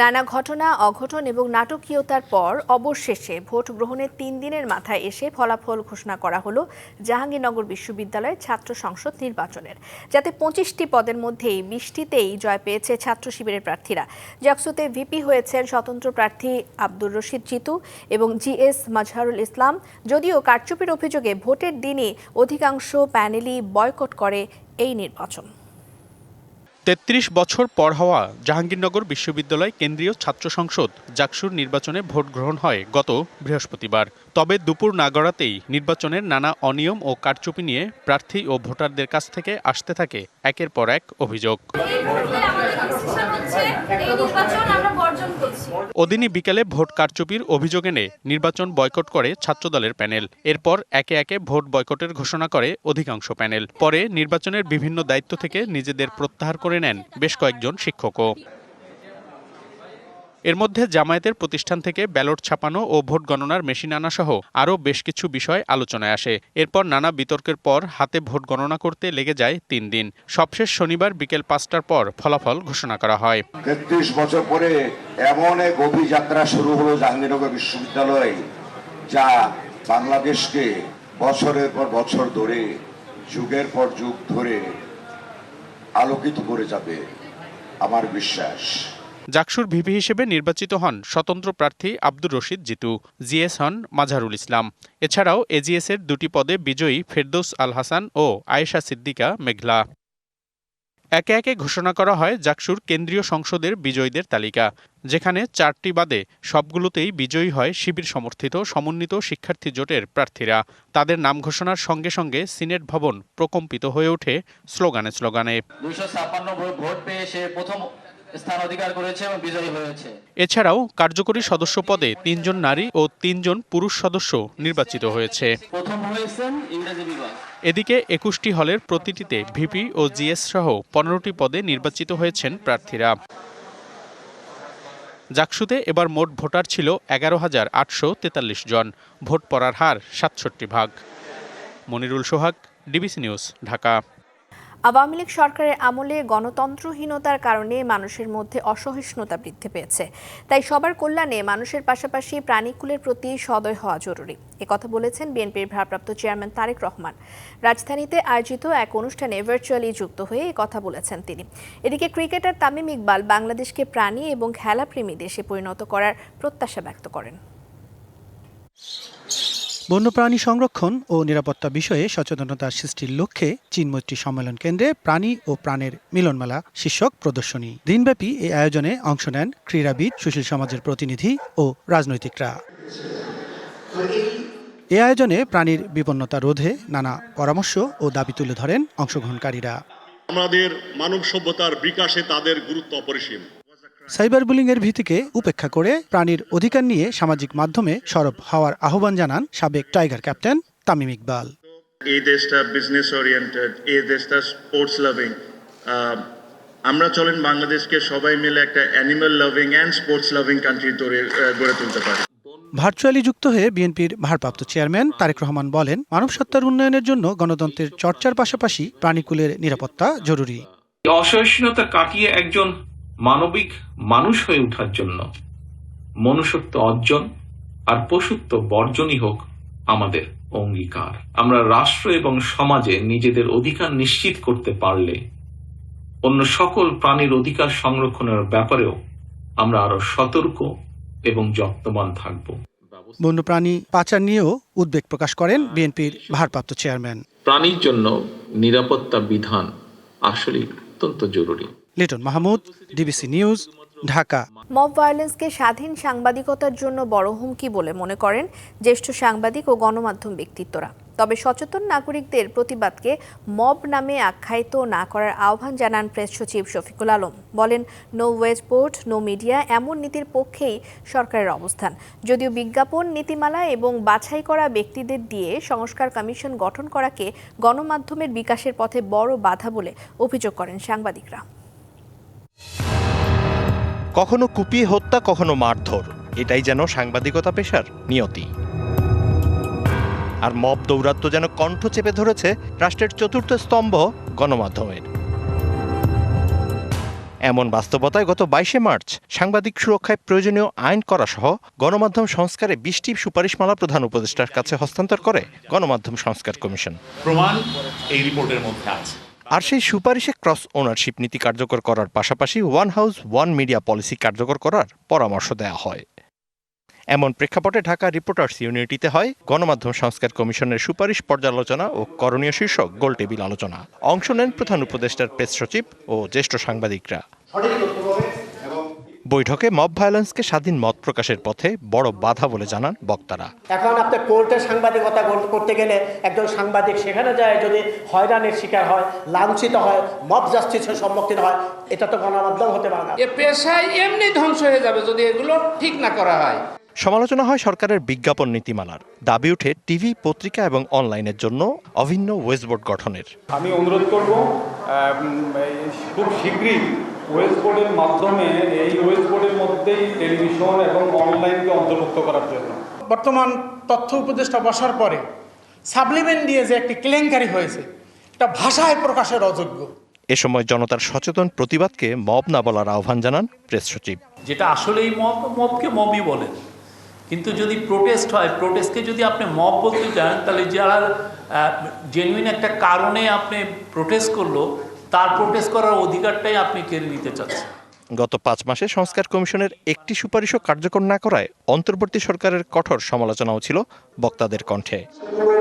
নানা ঘটনা, অঘটন এবং নাটকীয়তার পর অবশেষে ভোট গ্রহণের তিন দিনের মাথায় এসে ফলাফল ঘোষণা করা হলো জাহাঙ্গীরনগর বিশ্ববিদ্যালয়ের ছাত্র সংসদ নির্বাচনের। যাতে পঁচিশটি পদের মধ্যেই বিশটিতেই জয় পেয়েছে ছাত্র শিবিরের প্রার্থীরা। জাকসুতে ভিপি হয়েছেন স্বতন্ত্র প্রার্থী আব্দুর রশিদ জিতু এবং জিএস মাজহারুল ইসলাম। যদিও কারচুপির অভিযোগে ভোটের দিনই অধিকাংশ প্যানেলই বয়কট করে এই নির্বাচন। তেত্রিশ বছর পর হওয়া জাহাঙ্গীরনগর বিশ্ববিদ্যালয় কেন্দ্রীয় ছাত্র সংসদ জাকসুর নির্বাচনে ভোট গ্রহণ হয় গত বৃহস্পতিবার। তবে দুপুর নাগড়াতেই নির্বাচনের নানা অনিয়ম ও কারচুপি নিয়ে প্রার্থী ও ভোটারদের কাছ থেকে আসতে থাকে একের পর এক অভিযোগ। ওদিনই বিকেলে ভোট কারচুপির অভিযোগ এনে নির্বাচন বয়কট করে ছাত্রদলের প্যানেল। এরপর একে একে ভোট বয়কটের ঘোষণা করে অধিকাংশ প্যানেল। পরে নির্বাচনের বিভিন্ন দায়িত্ব থেকে নিজেদের প্রত্যাহার করে নেন বেশ কয়েকজন শিক্ষকও। এর মধ্যে জামায়াতের প্রতিষ্ঠান থেকে ব্যালট ছাপানো ও ভোট গণনার মেশিন আনা সহ আরও বেশ কিছু বিষয় আলোচনায় আসে। এরপর নানা বিতর্কের পর হাতে ভোট গণনা করতে লেগে যায় তিন দিন। সবশেষ শনিবার বিকেল পাঁচটার পর ফলাফল ঘোষণা করা হয়। তেত্রিশ বছর পরে এমন এক অভিযাত্রা শুরু হলো জাহাঙ্গীরনগর বিশ্ববিদ্যালয়ে, যা বাংলাদেশকে বছরের পর বছর ধরে, যুগের পর যুগ ধরে আলোকিত করে যাবে, আমার বিশ্বাস। জাকসুর ভিপি হিসেবে নির্বাচিত হন স্বতন্ত্র প্রার্থী আব্দুর রশিদ জিতু, জিএস হন মাঝারুল ইসলাম। এছাড়াও এজিএস এর দুটি পদে বিজয়ী ফেরদৌস আল হাসান ও আয়েশা সিদ্দিকা মেঘলা। একে একে ঘোষণা করা হয় জাকসুর কেন্দ্রীয় সংসদের বিজয়ীদের তালিকা, যেখানে চারটি বাদে সবগুলোতেই বিজয়ী হয় শিবির সমর্থিত সমন্বিত শিক্ষার্থী জোটের প্রার্থীরা। তাদের নাম ঘোষণার সঙ্গে সঙ্গে সিনেট ভবন প্রকম্পিত হয়ে ওঠে স্লোগানে স্লোগানে। ছাপ্পান্ন ভোট পেয়ে সে প্রথম স্থান অধিকার করেছে এবং বিজয়ী হয়েছে। এছাড়াও কার্যকরী সদস্য পদে তিনজন নারী ও তিনজন পুরুষ সদস্য নির্বাচিত হয়েছে। প্রথম হয়েছেন ইংরেজি বিভাগ। এদিকে একুশটি হলের প্রতিটিতে ভিপি ও জিএস সহ পনেরোটি পদে নির্বাচিত হয়েছেন প্রার্থীরা। জাকসুতে এবার মোট ভোটার ছিল এগারো হাজার আটশো তেতাল্লিশ জন। ভোট পড়ার হার সাতষট্টি ভাগ। Monirul Sohag DBC news Dhaka. Awami League সরকারের আমলে গণতন্ত্রহীনতার কারণে মানুষের মধ্যে অসহিষ্ণুতা বৃদ্ধি পেয়েছে। তাই সবার কল্যাণে মানুষের পাশাপাশি প্রাণীকুলের প্রতি সদয় হওয়া জরুরি। একথা বলেছেন বিএনপির ভারপ্রাপ্ত চেয়ারম্যান তারেক রহমান। রাজধানীতে আয়োজিত এক অনুষ্ঠানে ভার্চুয়ালি যুক্ত হয়ে কথা বলেছেন তিনি। এদিকে ক্রিকেটার তামিম ইকবাল বাংলাদেশকে প্রাণী এবং খেলাপ্রেমী দেশে পরিণত করার প্রত্যাশা ব্যক্ত করেন। বন্যপ্রাণী সংরক্ষণ ও নিরাপত্তা বিষয়ে সচেতনতা সৃষ্টির লক্ষ্যে চীনমৈত্রী সম্মেলন কেন্দ্রে প্রাণী ও প্রাণের মিলনমেলা শীর্ষক প্রদর্শনী। দিনব্যাপী এই আয়োজনে অংশ নেন ক্রীড়াবিদ সুশীল সমাজের প্রতিনিধি ও রাজনৈতিকরা। এ আয়োজনে প্রাণীর বিপন্নতা রোধে নানা পরামর্শ ও দাবি তুলে ধরেন অংশগ্রহণকারীরা। আমাদের মানব সভ্যতার বিকাশে তাদের গুরুত্ব অপরিসীম। সাইবার বুলিংয়ের ভীতিকে উপেক্ষা করে প্রাণীর অধিকার নিয়ে সামাজিক মাধ্যমে সরব হওয়ার আহ্বান জানান সাবেক টাইগার ক্যাপ্টেন তামিম ইকবাল। এই দেশটা বিজনেস ওরিয়েন্টেড এই দেশটা স্পোর্টস লাভিং আমরা চলেন বাংলাদেশকে সবাই মিলে একটা animal loving and sports loving country গড়ে তুলতে পারি। ভার্চুয়ালি যুক্ত হয়ে বিএনপির ভারপ্রাপ্ত চেয়ারম্যান তারেক রহমান বলেন মানব সত্তার উন্নয়নের জন্য গণতন্ত্রের চর্চার পাশাপাশি প্রাণীকুলের নিরাপত্তা জরুরি। অসহিষ্ণুতা কাটিয়ে একজন মানবিক মানুষ হয়ে ওঠার জন্য। মনুষ্যত্ব অর্জন আর পশুত্ব বর্জনই হোক আমাদের অঙ্গীকার। আমরা রাষ্ট্র এবং সমাজে নিজেদের অধিকার নিশ্চিত করতে পারলে অন্য সকল প্রাণীর অধিকার সংরক্ষণের ব্যাপারেও আমরা আরও সতর্ক এবং যত্নবান থাকব। বন্যপ্রাণী পাচার নিয়েও উদ্বেগ প্রকাশ করেন বিএনপির ভারপ্রাপ্ত চেয়ারম্যান। প্রাণীর জন্য নিরাপত্তা বিধান আসলে অত্যন্ত জরুরি। Liton Mahmud, DBC news, Dhaka. Mob ভায়োলেন্সকে স্বাধীন সাংবাদিকতার জন্য বড় হুমকি বলে মনে করেন জ্যেষ্ঠ সাংবাদিক ও গণমাধ্যম ব্যক্তিত্বরা। তবে সচেতন নাগরিকদের প্রতিবাদকে মব নামে আখ্যায়িত না করার আহ্বান জানান প্রেস সচিব শফিকুল আলম। বলেন, no wage board no media, এমন নীতির পক্ষেই সরকারের অবস্থান। যদিও বিজ্ঞাপন, নীতিমালা এবং বাছাই করা ব্যক্তিদের দিয়ে সংস্কার কমিশন গঠন করাকে গণমাধ্যমের বিকাশের পথে বড় বাধা বলে অভিযোগ করেন সাংবাদিকরা। কখনো কুপিয়ে হত্যা, কখনো মারধর। এটাই যেন সাংবাদিকতা পেশার নিয়তি। আর মব দৌরাত্ম যেন কণ্ঠ চেপে ধরেছে রাষ্ট্রের চতুর্থ স্তম্ভ গণমাধ্যমের। এমন বাস্তবতায় গত বাইশে মার্চ সাংবাদিক সুরক্ষায় প্রয়োজনীয় আইন করা সহ গণমাধ্যম সংস্কারে বিশটি সুপারিশমালা প্রধান উপদেষ্টার কাছে হস্তান্তর করে গণমাধ্যম সংস্কার কমিশন। প্রমাণ এই রিপোর্টের মধ্যে আছে। আর সেই সুপারিশে ক্রস ওনারশিপ নীতি কার্যকর করার পাশাপাশি one house, one media policy কার্যকর করার পরামর্শ দেওয়া হয়। এমন প্রেক্ষাপটে ঢাকা রিপোর্টার্স ইউনিটিতে হয় গণমাধ্যম সংস্কার কমিশনের সুপারিশ পর্যালোচনা ও করণীয় শীর্ষক গোলটেবিল আলোচনা। অংশ নেন প্রধান উপদেষ্টার প্রেস সচিব ও জ্যেষ্ঠ সাংবাদিকরা। বৈঠকে মব ভায়োলেন্সকে স্বাধীন মত প্রকাশের পথে বড় বাধা বলে জানান বক্তারা। এখন আপনার কোর্টে সাংবাদিকতা কর- করতে গেলে একজন সাংবাদিক সেখানে যায় যদি হয়রানির শিকার হয় লাঞ্ছিত হয় মব জাস্টিসের সম্মুখীন হয় এটা তো গণমাধ্যম হতে পারে না। এ পেশায় এমনি ধ্বংস হয়ে যাবে যদি এগুলো ঠিক না করা হয়। সমালোচনা হয় সরকারের বিজ্ঞাপন নীতিমালার। দাবি উঠে টিভি পত্রিকা এবং অনলাইনের জন্য অভিন্ন ওয়েস্টবোর্ড গঠনের। আমি অনুরোধ করব খুব শীঘ্রই ওয়েস্ট বোর্ডের মাধ্যমে এই ওয়েস্ট বোর্ডের মধ্যেই টেলিভিশন এবং অনলাইনকে অন্তর্ভুক্ত করার জন্য। বর্তমান তথ্য উপদেষ্টা বসার পরে সাপ্লিমেন্ট দিয়ে যে একটি কেলেঙ্কারি হয়েছে এটা ভাষায় প্রকাশের অযোগ্য। এ সময় জনতার সচেতন প্রতিবাদকে মব না বলার আহ্বান জানান প্রেস সচিব। যেটা আসলেই মব মবকে মবই বলেন কিন্তু যদি প্রোটেস্ট হয় প্রোটেস্টকে যদি আপনি মব বলতে চান তাহলে যারা জেনুইন একটা কারণে আপনি প্রোটেস্ট করল তার প্রোটেস্ট করার অধিকারটাই আপনি কেড়ে নিতে চাচ্ছেন। গত পাঁচ মাসে সংস্কার কমিশনের একটি সুপারিশও কার্যকর না করায় অন্তর্বর্তী সরকারের কঠোর সমালোচনাও ছিল বক্তাদের কণ্ঠে।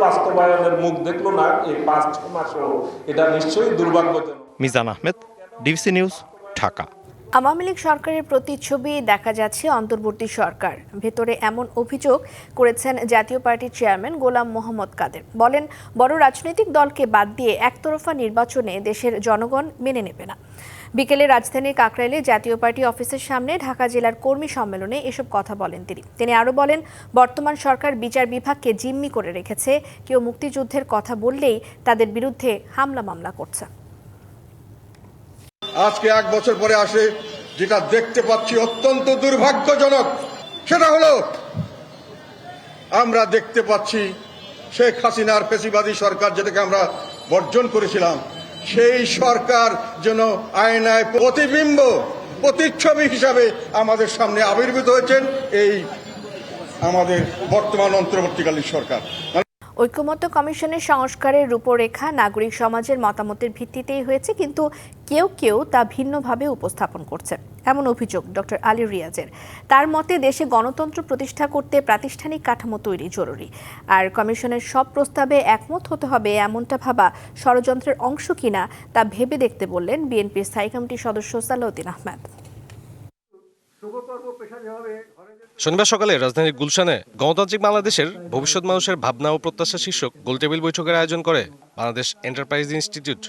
বাস্তবায়নের মুখ দেখল না এই পাঁচ মাসেও। এটা নিশ্চয়ই দুর্ভাগ্যজনক। Mizan Ahmed DBC news Dhaka. Awami League সরকারের প্রতিচ্ছবি দেখা যাচ্ছে অন্তর্বর্তী সরকার। ভেতরে এমন অভিযোগ করেছেন জাতীয় পার্টির চেয়ারম্যান গোলাম মোহাম্মদ কাদের। বলেন, বড় রাজনৈতিক দলকে বাদ দিয়ে একতরফা নির্বাচনে দেশের জনগণ মেনে নেবে না। বিকেলে রাজধানীর কাকরাইলে জাতীয় পার্টি অফিসের সামনে ঢাকা জেলার কর্মী সম্মেলনে এসব কথা বলেন তিনি। তিনি আরও বলেন, বর্তমান সরকার বিচার বিভাগকে জিম্মি করে রেখেছে। কেউ মুক্তিযুদ্ধের কথা বললেই তাদের বিরুদ্ধে হামলা মামলা করছে। আজকে এক বছর পরে আসে, যেটা দেখতে পাচ্ছি অত্যন্ত দুর্ভাগ্যজনক, সেটা হলো, আমরা দেখতে পাচ্ছি শেখ হাসিনার ফেসিবাদী সরকার যেটাকে আমরা বর্জন করেছিলাম, সেই সরকার যেন আয়নায় প্রতিবিম্ব, প্রতিচ্ছবি হিসাবে আমাদের সামনে আবির্ভূত হয়েছেন, এই আমাদের বর্তমান অন্তর্বর্তীকালীন সরকার। ঐক্যমত্য কমিশনের সংস্কারের রূপরেখা নাগরিক সমাজের মতামতের ভিত্তিতেই হয়েছে, কিন্তু কেউ কেউ তা ভিন্নভাবে উপস্থাপন করছে, এমন অভিযোগ ডক্টর আলী রিয়াজের। তার মতে, দেশে গণতন্ত্র প্রতিষ্ঠা করতে প্রাতিষ্ঠানিক কাঠামো তৈরি জরুরি, আর কমিশনের সব প্রস্তাবে একমত হতে হবে এমনটা ভাবা ষড়যন্ত্রের অংশ কিনা তা ভেবে দেখতে বললেন বিএনপির স্থায়ী কমিটির সদস্য সালাউদ্দিন আহমেদ। শনিবার সকালে রাজধানীর গুলশানে গণতান্ত্রিক বাংলাদেশের ভবিষ্যৎ মানুষের ভাবনা ও প্রত্যাশা শীর্ষক গোলটেবিল বৈঠকের আয়োজন করে বাংলাদেশ এন্টারপ্রাইজ ইনস্টিটিউট,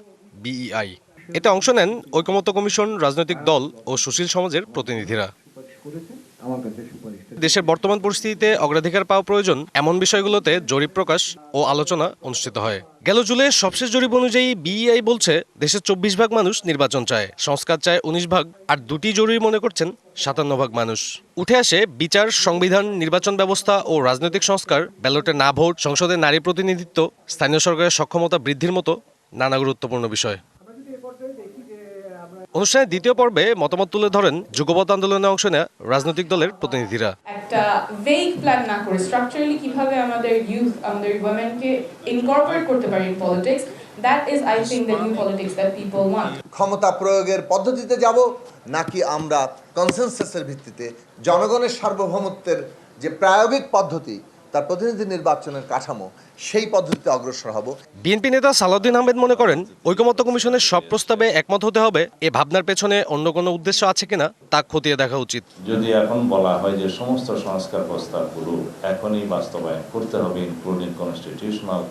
বিইআই। এতে অংশ নেন ঐকমত্য কমিশন, রাজনৈতিক দল ও সুশীল সমাজের প্রতিনিধিরা। দেশের বর্তমান পরিস্থিতিতে অগ্রাধিকার পাওয়া প্রয়োজন এমন বিষয়গুলোতে জরিপ প্রকাশ ও আলোচনা অনুষ্ঠিত হয়। গেল জুলাইয়ের সবশেষ জরিপ অনুযায়ী বিইআই বলছে দেশের চব্বিশ ভাগ মানুষ নির্বাচন চায়, সংস্কার চায় উনিশ ভাগ, আর দুটি জরুরি মনে করছেন সাতান্ন ভাগ মানুষ। উঠে আসে বিচার, সংবিধান, নির্বাচন ব্যবস্থা ও রাজনৈতিক সংস্কার, ব্যালটে না ভোট, সংসদে নারী প্রতিনিধিত্ব, স্থানীয় সরকারের সক্ষমতা বৃদ্ধির মতো নানা গুরুত্বপূর্ণ বিষয়। অনুষ্ঠানের দ্বিতীয় পর্বে মতামত তুলে ধরেন যুগপৎ আন্দোলনে অংশ নেওয়া রাজনৈতিক দলের প্রতিনিধিরা। একটা ভেগ প্ল্যান না করে স্ট্রাকচারালি কীভাবে আমাদের ইউথ আমাদের উইমেনকে ইনকর্পোরেট করতে পারি in politics that is I the new politics that people want ক্ষমতা প্রয়োগের পদ্ধতিতে যাব নাকি আমরা কনসেনসাসের ভিত্তিতে জনগণের সার্বভৌমত্বের যে প্রায়োগিক পদ্ধতি তার প্রতিনিধি নির্বাচনের কাঠামো সেই পদ্ধতিতে অগ্রসর হব। বিএনপি নেতা সালাউদ্দিন আহমেদ মনে করেন ঐকমত্য কমিশনের সব প্রস্তাবে একমত হতে হবে এ ভাবনার পেছনে অন্য কোনো উদ্দেশ্য আছে কিনা তা খতিয়ে দেখা উচিত। যদি এখন বলা হয় যে সমস্ত সংস্কার প্রস্তাবগুলো এখনই বাস্তবায়ন করতে হবে ইনক্লুডিং কনস্টিটিউশনাল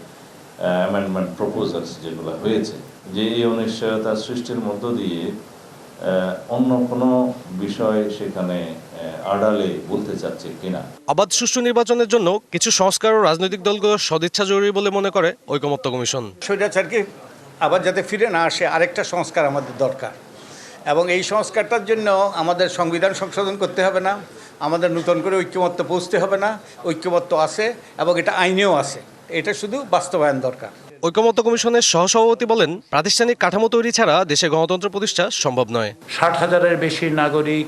অ্যামেন্ডমেন্ট প্রপোজালস যেগুলো হয়েছে যে এই অনিশ্চয়তা সৃষ্টির মধ্য দিয়ে অন্য কোনো বিষয় সেখানে আড়ালে বলতে চাচ্ছে কিনা? অবাধ সুষ্ঠু নির্বাচনের জন্য কিছু সংস্কার ও রাজনৈতিক দলগুলোর সদিচ্ছা জরুরি বলে মনে করে ঐকমত্য কমিশন। স্বৈরাচারকে আবার যাতে ফিরে না আসে আরেকটা সংস্কার আমাদের দরকার। এবং এই সংস্কারটার জন্য আমাদের সংবিধান সংশোধন করতে হবে না আমাদের নতুন করে ঐক্যমত্য পৌঁছতে হবে না ঐক্যমত্য আছে এবং এটা আইনেও আছে। এটা শুধু বাস্তবায়ন দরকার। ঐকমত্য কমিশনের সহসভাপতি বলেন প্রাতিষ্ঠানিক কাঠামো তৈরি ছাড়া দেশে গণতন্ত্র প্রতিষ্ঠা সম্ভব নয়। ষাট হাজারের বেশি নাগরিক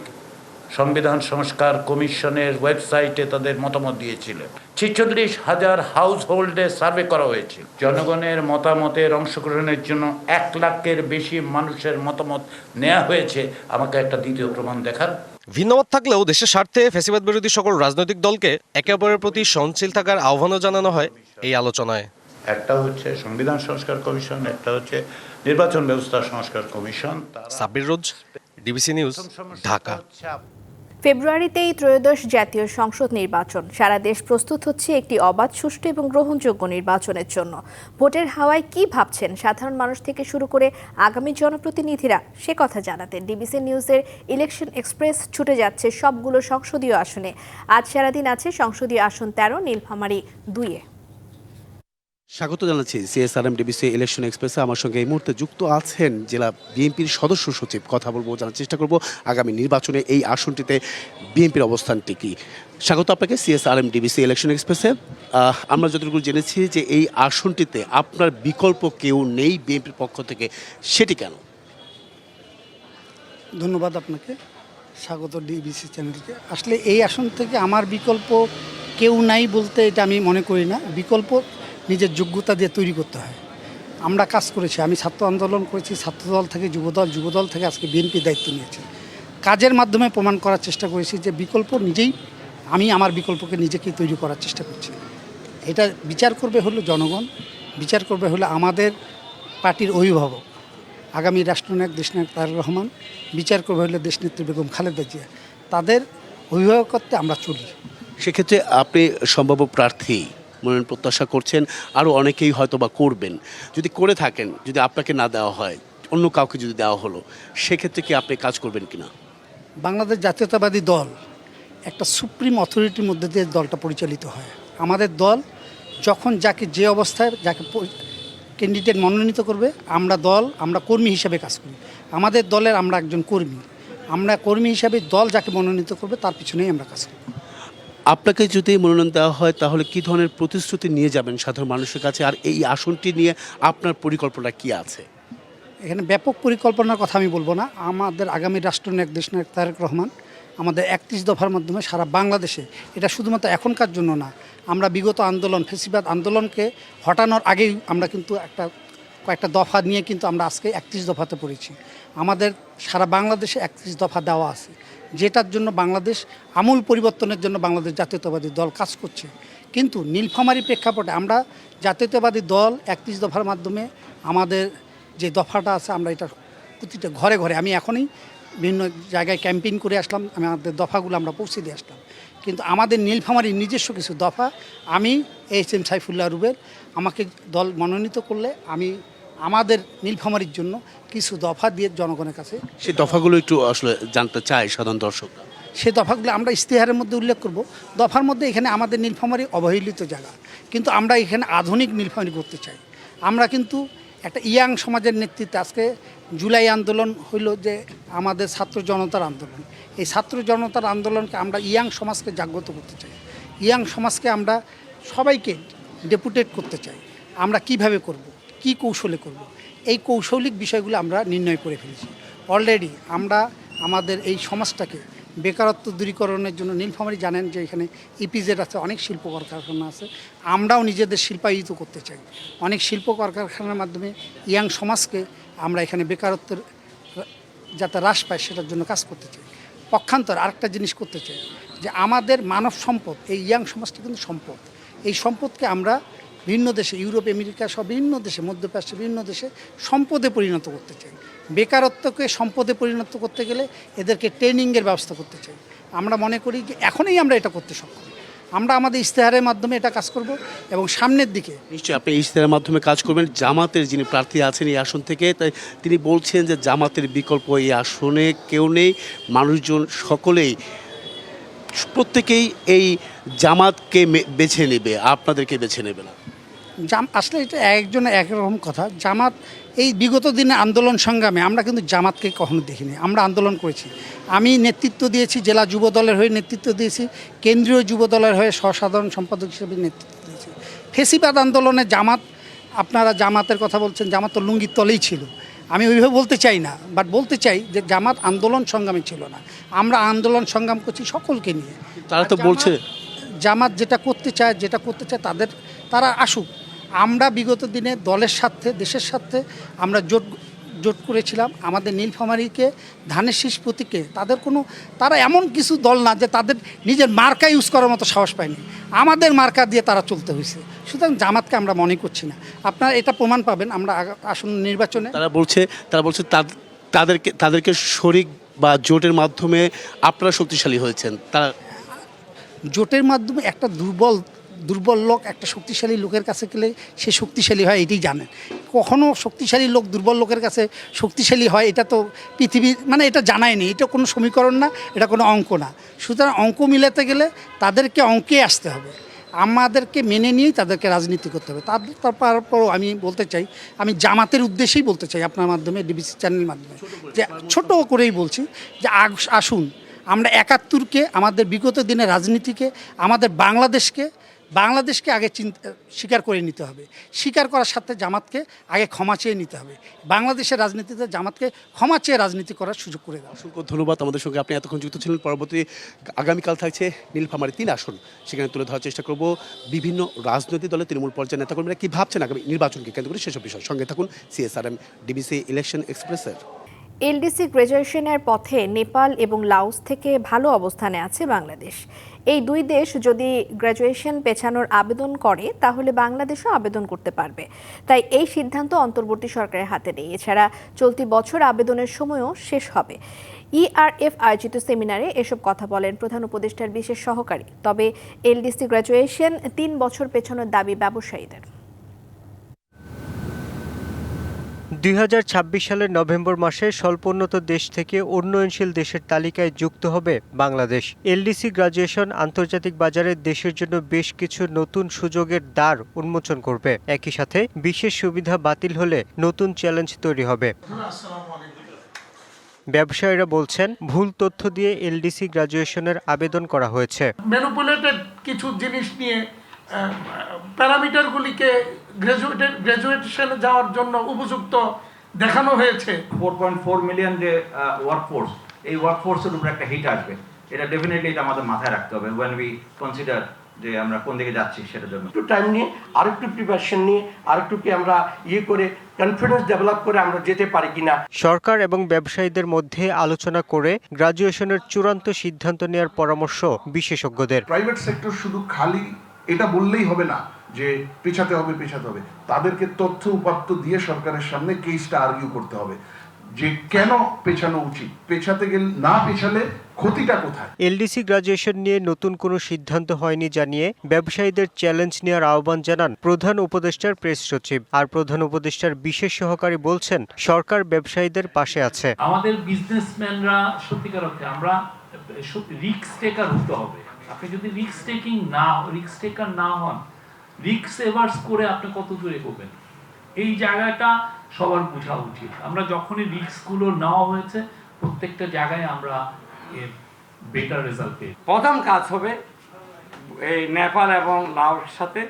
সংবিধান সংস্কার কমিশনের ওয়েবসাইটে তাদের মতামত দিয়েছিলেন ছেচল্লিশ হাজার হাউস হোল্ডে সার্ভে করা হয়েছে। জনগণের মতামতের অংশগ্রহণের জন্য এক লাখের বেশি মানুষের মতামত নেওয়া হয়েছে। আমাকে একটা দ্বিতীয় প্রমাণ দেখার ভিন্নমত থাকলেও দেশের স্বার্থে ফেসিবাদ বিরোধী সকল রাজনৈতিক দলকে একে অপরের প্রতি সহনশীল থাকার আহ্বানও জানানো হয় এই আলোচনায়। একটা হচ্ছে সংবিধান সংস্কার কমিশন একটা হচ্ছে নির্বাচন ব্যবস্থা সংস্কার commission Sabbir Roz DBC news Dhaka. ফেব্রুয়ারিতেই ত্রয়োদশ জাতীয় সংসদ নির্বাচন। সারা দেশ প্রস্তুত হচ্ছে একটি অবাধ সুষ্ঠু এবং গ্রহণযোগ্য নির্বাচনের জন্য। ভোটের হাওয়ায় কি ভাবছেন সাধারণ মানুষ থেকে শুরু করে আগামী জনপ্রতিনিধিরা সে কথা জানাতে ডিবিসি নিউজের ইলেকশন এক্সপ্রেস ছুটে যাচ্ছে সবগুলো সংসদীয় আসনে। আজ সারাদিন আছে সংসদীয় আসন তেরো নীলফামারী দুইয়ে। স্বাগত জানাচ্ছি সিএসআরএম ডিবিসি ইলেকশন এক্সপ্রেসে আমার সঙ্গে এই মুহূর্তে যুক্ত আছেন জেলা বিএনপির সদস্য সচিব। কথা বলব, জানার চেষ্টা করব আগামী নির্বাচনে এই আসনটিতে বিএনপির অবস্থানটি কি। স্বাগত আপনাকে সিএসআরএম ডিবিসি ইলেকশন এক্সপ্রেসে আমরা যতটুকু জেনেছি যে এই আসনটিতে আপনার বিকল্প কেউ নেই বিএনপির পক্ষ থেকে। সেটি কেন? ধন্যবাদ আপনাকে। স্বাগত ডিবিসি চ্যানেলকে। আসলে এই আসন থেকে আমার বিকল্প কেউ নাই বলতে এটা আমি মনে করি না। বিকল্প নিজের যোগ্যতা দিয়ে তৈরি করতে হয়। আমরা কাজ করেছি, আমি ছাত্র আন্দোলন করেছি, ছাত্রদল থেকে যুবদল যুবদল থেকে আজকে বিএনপি দায়িত্ব নিয়েছে। কাজের মাধ্যমে প্রমাণ করার চেষ্টা করেছি যে বিকল্প নিজেই আমি আমার বিকল্পকে নিজেকেই তৈরি করার চেষ্টা করছি। এটা বিচার করবে হলো জনগণ, বিচার করবে হলো আমাদের পার্টির অভিভাবক। আগামী রাষ্ট্রনায়ক, দেশনায়ক তারেক রহমান, বিচার করবে হলে দেশনেত্রী বেগম খালেদা জিয়া। তাদের অভিভাবকত্বে আমরা চলি। সেক্ষেত্রে আপনি সম্ভাব্য প্রার্থী মনোনয়ন প্রত্যাশা করছেন আরও অনেকেই হয়তো বা করবেন। যদি করে থাকেন, যদি আপনাকে না দেওয়া হয়, অন্য কাউকে যদি দেওয়া হলো, সেক্ষেত্রে কি আপনি কাজ করবেন কি না বাংলাদেশ জাতীয়তাবাদী দল একটা সুপ্রিম অথরিটির মধ্যে দিয়ে দলটা পরিচালিত হয়। আমাদের দল যখন যাকে যে অবস্থায়, যাকে ক্যান্ডিডেট মনোনীত করবে, আমরা দল, আমরা কর্মী হিসাবে কাজ করি। আমাদের দলের আমরা একজন কর্মী। আমরা কর্মী হিসাবে দল যাকে মনোনীত করবে, তার পিছনেই আমরা কাজ করি। আপনাকে যদি মনোনয়ন দেওয়া হয়, তাহলে কি ধরনের প্রতিশ্রুতি নিয়ে যাবেন সাধারণ মানুষের কাছে? আর এই আসনটি নিয়ে আপনার পরিকল্পনা কি আছে? এখানে ব্যাপক পরিকল্পনার কথা আমি বলব না। আমাদের আগামী রাষ্ট্রনায়ক দেশনায়ক তারেক রহমান আমাদের একত্রিশ দফার মাধ্যমে সারা বাংলাদেশে, এটা শুধুমাত্র এখনকার জন্য না, আমরা বিগত আন্দোলন, ফেসিবাদ আন্দোলনকে হটানোর আগেই আমরা কিন্তু একটা, কয়েকটা দফা নিয়ে কিন্তু আমরা আজকে একত্রিশ দফাতে পড়েছি। আমাদের সারা বাংলাদেশে একত্রিশ দফা দেওয়া আছে। যেটার জন্য বাংলাদেশ, আমূল পরিবর্তনের জন্য বাংলাদেশ জাতীয়তাবাদী দল কাজ করছে। কিন্তু নীলফামারী প্রেক্ষাপটে আমরা জাতীয়তাবাদী দল একত্রিশ দফার মাধ্যমে আমাদের যে দফাটা আছে, আমরা এটা প্রতিটা ঘরে ঘরে, আমি এখনই বিভিন্ন জায়গায় ক্যাম্পেইন করে আসলাম, আমি আমাদের দফাগুলো আমরা পৌঁছে দিয়ে আসলাম। কিন্তু আমাদের নীলফামারীর নিজস্ব কিছু দফা, আমি এইচ এম সাইফুল্লাহ রুবেল, আমাকে দল মনোনীত করলে আমি আমাদের নীলফামারির জন্য কিছু দফা দিয়ে জনগণের কাছে সেই দফাগুলো একটু আসলে জানতে চাই সাধারণ দর্শকরা। সে দফাগুলো আমরা ইশতেহারের মধ্যে উল্লেখ করব। দফার মধ্যে এখানে আমাদের নীলফামারী অবহেলিত জায়গা। কিন্তু আমরা এখানে আধুনিক নীলফামারি করতে চাই। আমরা কিন্তু একটা ইয়াং সমাজের নেতৃত্বে আজকে জুলাই আন্দোলন হইল যে আমাদের ছাত্র জনতার আন্দোলন। এই ছাত্র জনতার আন্দোলনকে আমরা ইয়াং সমাজকে জাগ্রত করতে চাই। ইয়াং সমাজকে আমরা সবাইকে ডেপুটেট করতে চাই। আমরা কীভাবে করব? কি কৌশলে করব? এই কৌশলিক বিষয়গুলো আমরা নির্ণয় করে ফেলেছি। অলরেডি আমরা আমাদের এই সমাজটাকে বেকারত্ব দূরীকরণের জন্য নীলফামারী জানেন যে এখানে ইপিজেড আছে, অনেক শিল্প কলকারখানা আছে। আমরাও নিজেদের শিল্পায়িত করতে চাই। অনেক শিল্প কলকারখানার মাধ্যমে ইয়াং সমাজকে আমরা এখানে বেকারত্বের যাতে হ্রাস পায় সেটার জন্য কাজ করতে চাই। পক্ষান্তর আরেকটা জিনিস করতে চাই যে আমাদের মানব সম্পদ, এই ইয়াং সমাজটা কিন্তু সম্পদ। এই সম্পদকে আমরা বিভিন্ন দেশে, ইউরোপ, আমেরিকা, সব বিভিন্ন দেশে, মধ্যপ্রাচ্যে বিভিন্ন দেশে সম্পদে পরিণত করতে চাই। বেকারত্বকে সম্পদে পরিণত করতে গেলে এদেরকে ট্রেনিংয়ের ব্যবস্থা করতে চাই। আমরা মনে করি যে এখনই আমরা এটা করতে সক্ষম। আমরা আমাদের ইশতেহারের মাধ্যমে এটা কাজ করব এবং সামনের দিকে নিশ্চয়ই আপনি ইশতেহারের মাধ্যমে কাজ করবেন। জামাতের যিনি প্রার্থী আছেন এই আসন থেকে, তাই তিনি বলছেন যে জামাতের বিকল্প এই আসনে কেউ নেই। মানুষজন সকলেই, প্রত্যেকেই এই জামাতকে বেছে নেবে, আপনাদেরকে বেছে নেবে না। জাম আসলে এটা একজনের একরকম কথা। জামাত এই বিগত দিনে আন্দোলন সংগ্রামে আমরা কিন্তু জামাতকে কখনো দেখিনি। আমরা আন্দোলন করেছি। আমি নেতৃত্ব দিয়েছি জেলা যুব দলের হয়ে নেতৃত্ব দিয়েছি কেন্দ্রীয় যুব দলের হয়ে সহসাধারণ সম্পাদক হিসেবে নেতৃত্ব দিয়েছি। ফেসিবাদ আন্দোলনে জামাত আপনারা জামাতের কথা বলছেন জামাত তো লুঙ্গির তলেই ছিল। আমি ওইভাবে বলতে চাই না বাট বলতে চাই যে জামাত আন্দোলন সংগ্রামী ছিল না। আমরা আন্দোলন সংগ্রাম করছি সকলকে নিয়ে। তারা তো বলছে। জামাত যেটা করতে চায় যেটা করতে চায় তাদের তারা আসুক। আমরা বিগত দিনে দলের স্বার্থে দেশের স্বার্থে আমরা জোট জোট করেছিলাম। আমাদের নীলফামারীকে ধানের শীষ প্রতীকে তাদের কোনো তারা এমন কিছু দল না যে তাদের নিজের মার্কা ইউজ করার মতো সাহস পায়নি। আমাদের মার্কা দিয়ে তারা চলতে হয়েছে। সুতরাং জামাতকে আমরা মনে করছি না। আপনারা এটা প্রমাণ পাবেন আমরা আসন্ন নির্বাচনে। তারা বলছে তারা বলছে তাদ- তাদেরকে তাদেরকে শরিক বা জোটের মাধ্যমে আপনারা শক্তিশালী হয়েছেন। তারা জোটের মাধ্যমে একটা দুর্বল দুর্বল লোক একটা শক্তিশালী লোকের কাছে গেলে সে শক্তিশালী হয় এটাই জানেন। কখনো শক্তিশালী লোক দুর্বল লোকের কাছে শক্তিশালী হয় এটা তো পৃথিবী মানে এটা জানাই নেই এটা কোনো সমীকরণ না এটা কোনো অঙ্ক না। সুতরাং অঙ্ক মিলাতে গেলে তাদেরকে অঙ্কে আসতে হবে। আমাদেরকে মেনে নিয়েই তাদেরকে রাজনীতি করতে হবে। তার তারপরও আমি বলতে চাই আমি জামাতের উদ্দেশ্যেই বলতে চাই আপনার মাধ্যমে ডিবিসি চ্যানেলের মাধ্যমে। যে ছোট করেই বলছি যে আগ- আসুন আমরা একাত্তরকে আমাদের বিগত দিনের রাজনীতিকে আমাদের বাংলাদেশকে বাংলাদেশকে আগে চিন্তা স্বীকার করে নিতে হবে। স্বীকার করার সাথে জামাতকে আগে ক্ষমা চেয়ে নিতে হবে। বাংলাদেশের রাজনীতিতে জামাতকে ক্ষমা চেয়ে রাজনীতি করার সুযোগ করে দেওয়া অসংখ্য ধন্যবাদ আমাদের সঙ্গে। আপনি এতক্ষণ যুক্ত ছিলেন। পরবর্তী আগামীকাল থাকছে নীলফামারী তিন আসন। সেখানে তুলে ধরার চেষ্টা করব বিভিন্ন রাজনৈতিক দলের তৃণমূল পর্যায়ের নেতাকর্মীরা। কি ভাবছেন আগামী নির্বাচনকে কেন্দ্র করে? সেসব বিষয় সঙ্গে থাকুন। সিএসআরএম ডিবিসি ইলেকশন এক্সপ্রেসের এলডিসি গ্র্যাজুয়েশনের পথে নেপাল এবং লাওস থেকে ভালো অবস্থানে আছে বাংলাদেশ। এই দুই দেশ যদি গ্র্যাজুয়েশন পেছানোর আবেদন করে, তাহলে বাংলাদেশও আবেদন করতে পারবে। তাই এই সিদ্ধান্ত অন্তর্বর্তী সরকারের হাতে নেই। এছাড়া চলতি বছর আবেদনের সময়ও শেষ হবে। ইআরএফ আয়োজিত সেমিনারে এসব কথা বলেন প্রধান উপদেষ্টার বিশেষ সহকারী। তবে এলডিসি গ্র্যাজুয়েশন তিন বছর পেছানোর দাবি ব্যবসায়ীদের। দুই হাজার ছাব্বিশ সালের নভেম্বর মাসে স্বল্পোন্নত দেশ থেকে উন্নয়নশীল দেশের তালিকায় যুক্ত হবে বাংলাদেশ। এলডিসি গ্রাজুয়েশন আন্তর্জাতিক বাজারে দেশের জন্য বেশ কিছু নতুন সুযোগের দ্বার উন্মোচন করবে। একই সাথে বিশেষ সুবিধা বাতিল হলে নতুন চ্যালেঞ্জ তৈরি হবে। ব্যবসায়ীরা বলছেন, ভুল তথ্য দিয়ে এলডিসি গ্রাজুয়েশনের আবেদন করা হয়েছে। কিছু জিনিস নিয়ে প্যারামিটারগুলিকে গ্রাজুয়েটেড গ্রাজুয়েশনে যাওয়ার জন্য উপযুক্ত দেখানো হয়েছে। ফোর পয়েন্ট ফোর মিলিয়ন যে ওয়ার্কফোর্স এই ওয়ার্কফোর্সের উপরে একটা হিট আসবে। এটা ডেফিনেটলি এটা আমাদের মাথায় রাখতে হবে ওয়েন উই কনসিডার যে আমরা কোন দিকে যাচ্ছি সেটার জন্য। একটু টাইম নিয়ে আরেকটু প্রিপারেশন নিয়ে আরেকটু কি আমরা ইয়ে করে কনফিডেন্স ডেভেলপ করে আমরা যেতে পারি কিনা। সরকার এবং ব্যবসায়ীদের মধ্যে আলোচনা করে গ্রাজুয়েশনের চূড়ান্ত সিদ্ধান্ত নেওয়ার পরামর্শ বিশেষজ্ঞদের। প্রাইভেট সেক্টর শুধু খালি এটা বললেই হবে না যে পেছাতে হবে পেছাতে হবে। তাদেরকে তথ্য উপাত্ত দিয়ে সরকারের সামনে কেসটা আর্গিউ করতে হবে। যে কেন পেছানো উচিত? পেছাতে গেলে না পেছালে ক্ষতিটা কোথায়? এলডিসি গ্রাজুয়েশন নিয়ে নতুন কোনো সিদ্ধান্ত হয়নি জানিয়ে ব্যবসায়ীদের চ্যালেঞ্জ নেওয়ার আহ্বান জানান প্রধান উপদেষ্টার প্রেস সচিব। আর প্রধান উপদেষ্টার বিশেষ সহকারী বলছেন সরকার ব্যবসায়ীদের পাশে আছে। আমাদের বিজনেসম্যানরা সত্যিকার অর্থে আমরা রিক্স টেকার হতে হবে। আপনি যদি রিক্স টেকিং না রিক্স টেকার না হন রিক্স এভার্স করে আপনি কত দূরে করবেন এই জায়গাটা সবার বোঝা উচিত। আমরা যখনই রিক্সগুলো নেওয়া হয়েছে প্রত্যেকটা জায়গায় আমরা এর বেটার রেজাল্ট পেয়ে প্রথম কাজ হবে এই নেপাল এবং লাওর সাথে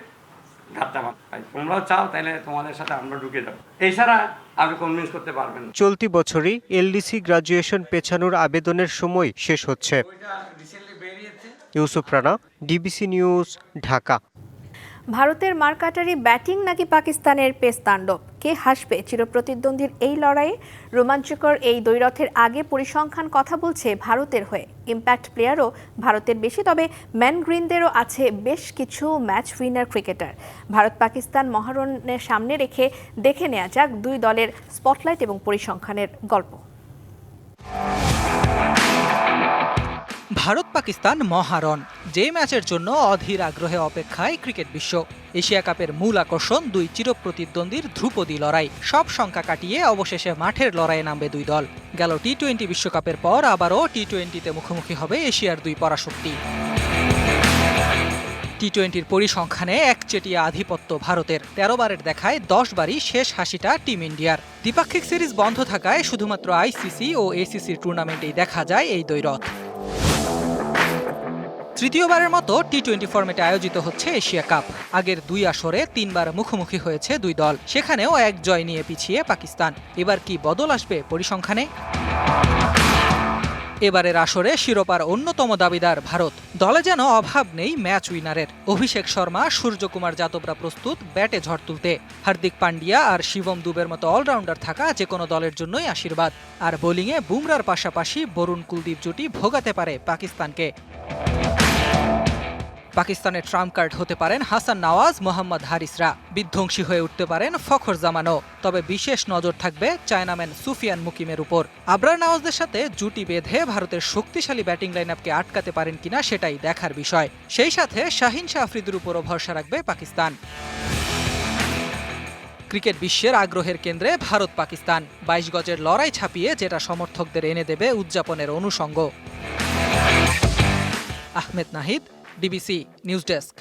তোমরাও চাও তাহলে তোমাদের সাথে আমরা ঢুকে যাব। এছাড়া আপনি কনভিন্স করতে পারবেন চলতি বছরই এলডিসি গ্রাজুয়েশন পেছানোর আবেদনের সময় শেষ হচ্ছে। Yusuf Rana DBC news Dhaka. ভারতের মারকাটারি ব্যাটিং নাকি পাকিস্তানের পেস তাণ্ডব? কে হাসবে? চিরপ্রতিদ্বন্দ্বীর এই লড়াইয়ে রোমাঞ্চকর এই দ্বৈরথের আগে পরিসংখ্যান কথা বলছে ভারতের হয়ে। ইম্প্যাক্ট প্লেয়ারও ভারতের বেশি, তবে ম্যান গ্রিনদেরও আছে বেশ কিছু match winner cricketer. Bharat Pakistan মহারণের সামনে রেখে দেখে নেওয়া যাক দুই দলের স্পটলাইট এবং পরিসংখ্যানের গল্প। ভারত পাকিস্তান মহারণ, যে ম্যাচের জন্য অধীর আগ্রহে অপেক্ষায় ক্রিকেট বিশ্ব। এশিয়া কাপের মূল আকর্ষণ দুই চিরপ্রতিদ্বন্দ্বীর ধ্রুপদী লড়াই। সব সংখ্যা কাটিয়ে অবশেষে মাঠের লড়াইয়ে নামবে দুই দল। গেল টি টোয়েন্টি বিশ্বকাপের পর আবারও টি টোয়েন্টিতে মুখোমুখি হবে এশিয়ার দুই পরাশক্তি। টি টোয়েন্টির পরিসংখ্যানে একচেটিয়া আধিপত্য ভারতের। তেরো বারের দেখায় দশ বারই শেষ হাসিটা টিম ইন্ডিয়ার। দ্বিপাক্ষিক সিরিজ বন্ধ থাকায় শুধুমাত্র আইসিসি ও এসিসির টুর্নামেন্টেই দেখা যায় এই দ্বৈরথ। তৃতীয়বারের মতো টি টোয়েন্টি ফর্মেটে আয়োজিত হচ্ছে এশিয়া কাপ। আগের দুই আসরে তিনবার মুখোমুখি হয়েছে দুই দল। সেখানেও এক জয় নিয়ে পিছিয়ে পাকিস্তান। এবার কি বদল আসবে পরিসংখ্যানে? এবারের আসরে শিরোপার অন্যতম দাবিদার ভারত। দলে যেন অভাব নেই ম্যাচ উইনারের। অভিষেক শর্মা, সূর্যকুমার যাদবরা প্রস্তুত ব্যাটে ঝড় তুলতে। হার্দিক পান্ডিয়া আর শিবম দুবের মতো অলরাউন্ডার থাকা যে কোনো দলের জন্যই আশীর্বাদ। আর বোলিংয়ে বুমরার পাশাপাশি বরুণ কুলদীপ জুটি ভোগাতে পারে পাকিস্তানকে। পাকিস্তানের ট্রাম্প কার্ড হতে পারেন হাসান নওয়াজ, মোহাম্মদ হারিসরা। বিধ্বংসী হয়ে উঠতে পারেন ফখর জামানও। তবে বিশেষ নজর থাকবে চায়নাম্যান সুফিয়ান মুকিমের উপর। আবরার নওয়াজদের সাথে জুটি বেঁধে ভারতের শক্তিশালী ব্যাটিং লাইন আপকে আটকাতে পারেন কিনা সেটাই দেখার বিষয়। সেই সাথে শাহিন শাহ আফ্রিদির উপরও ভরসা রাখবে পাকিস্তান। ক্রিকেট বিশ্বের আগ্রহের কেন্দ্রে ভারত পাকিস্তান বাইশ গজের লড়াই ছাপিয়ে যেটা সমর্থকদের এনে দেবে উদযাপনের অনুষঙ্গ। Ahmed Nahid DBC news desk